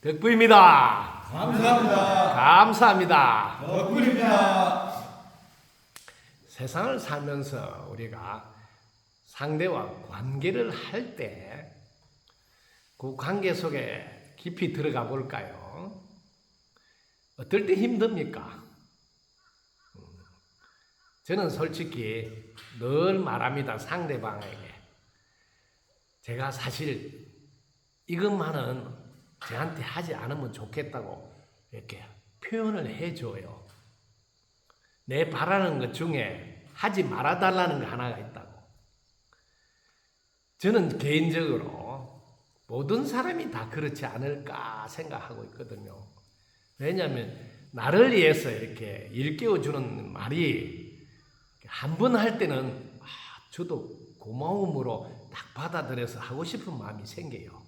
덕부입니다. 감사합니다. 감사합니다. 덕분입니다. 세상을 살면서 우리가 상대와 관계를 할 때 그 관계 속에 깊이 들어가 볼까요? 어떨 때 힘듭니까? 음, 저는 솔직히 늘 말합니다. 상대방에게. 제가 사실 이것만은 저한테 하지 않으면 좋겠다고 이렇게 표현을 해줘요. 내 바라는 것 중에 하지 말아달라는 거 하나가 있다고. 저는 개인적으로 모든 사람이 다 그렇지 않을까 생각하고 있거든요. 왜냐하면 나를 위해서 이렇게 일깨워주는 말이 한 번 할 때는 아, 저도 고마움으로 딱 받아들여서 하고 싶은 마음이 생겨요.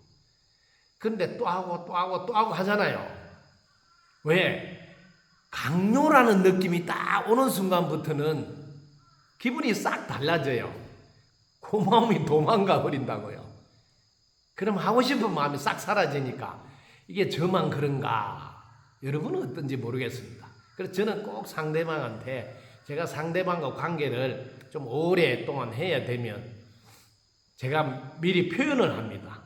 근데 또 하고 또 하고 또 하고 하잖아요. 왜? 강요라는 느낌이 딱 오는 순간부터는 기분이 싹 달라져요. 고마움이 도망가 버린다고요. 그럼 하고 싶은 마음이 싹 사라지니까 이게 저만 그런가? 여러분은 어떤지 모르겠습니다. 그래서 저는 꼭 상대방한테 제가 상대방과 관계를 좀 오랫동안 해야 되면 제가 미리 표현을 합니다.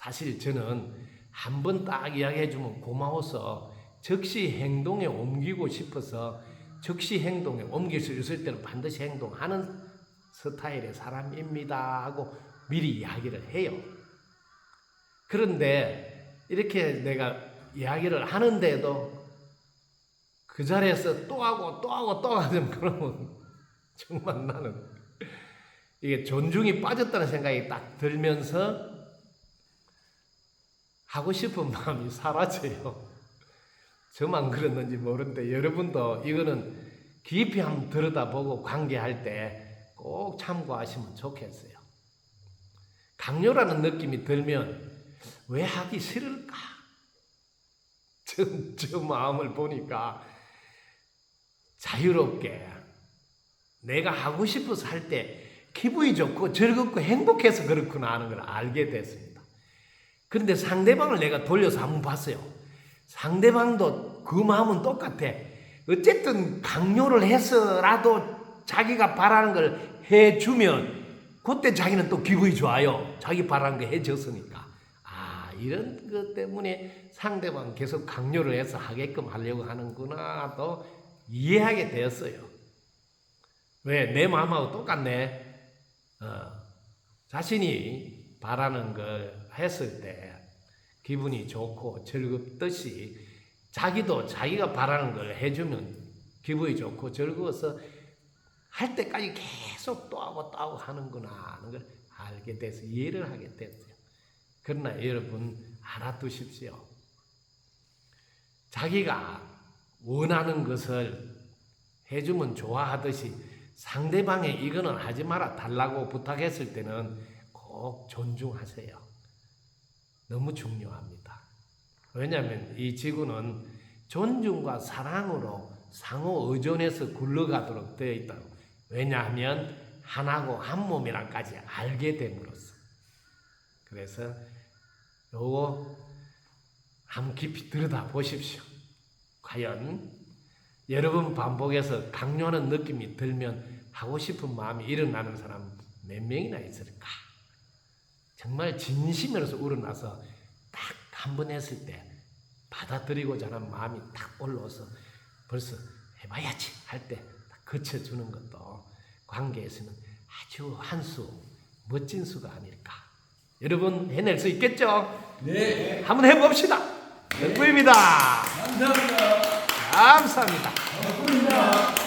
사실 저는 한 번 딱 이야기해 주면 고마워서 즉시 행동에 옮기고 싶어서 즉시 행동에 옮길 수 있을 때는 반드시 행동하는 스타일의 사람입니다 하고 미리 이야기를 해요. 그런데 이렇게 내가 이야기를 하는데도 그 자리에서 또 하고 또 하고 또 하면 그러면 정말 나는 이게 존중이 빠졌다는 생각이 딱 들면서 하고 싶은 마음이 사라져요. 저만 그랬는지 모르는데 여러분도 이거는 깊이 한번 들여다보고 관계할 때 꼭 참고하시면 좋겠어요. 강요라는 느낌이 들면 왜 하기 싫을까? 저, 저 마음을 보니까 자유롭게 내가 하고 싶어서 할 때 기분이 좋고 즐겁고 행복해서 그렇구나 하는 걸 알게 됐습니다. 그런데 상대방을 내가 돌려서 한번 봤어요. 상대방도 그 마음은 똑같아. 어쨌든 강요를 해서라도 자기가 바라는 걸 해주면 그때 자기는 또 기분이 좋아요. 자기 바라는 거 해줬으니까. 아, 이런 것 때문에 상대방 계속 강요를 해서 하게끔 하려고 하는구나 또 이해하게 되었어요. 왜? 내 마음하고 똑같네. 어, 자신이 바라는 걸 했을 때 기분이 좋고 즐겁듯이 자기도 자기가 바라는 걸 해주면 기분이 좋고 즐거워서 할 때까지 계속 또 하고 또 하고 하는구나 하는 걸 알게 돼서 이해를 하게 됐어요. 그러나 여러분 알아두십시오. 자기가 원하는 것을 해주면 좋아하듯이 상대방의 이거는 하지 마라 달라고 부탁했을 때는 꼭 존중하세요. 너무 중요합니다. 왜냐하면 이 지구는 존중과 사랑으로 상호 의존해서 굴러가도록 되어 있다고. 왜냐하면 하나고 한 몸이란까지 알게 됨으로써. 그래서 요거 한번 깊이 들여다 보십시오. 과연 여러분 반복해서 강요하는 느낌이 들면 하고 싶은 마음이 일어나는 사람 몇 명이나 있을까? 정말 진심으로서 우러나서 딱 한 번 했을 때 받아들이고자 하는 마음이 딱 올라와서 벌써 해봐야지 할때 그쳐주는 것도 관계에서는 아주 한 수, 멋진 수가 아닐까. 여러분 해낼 수 있겠죠? 네. 한번 해봅시다. 덕구입니다. 감사합니다. 감사합니다. 덕분입니다.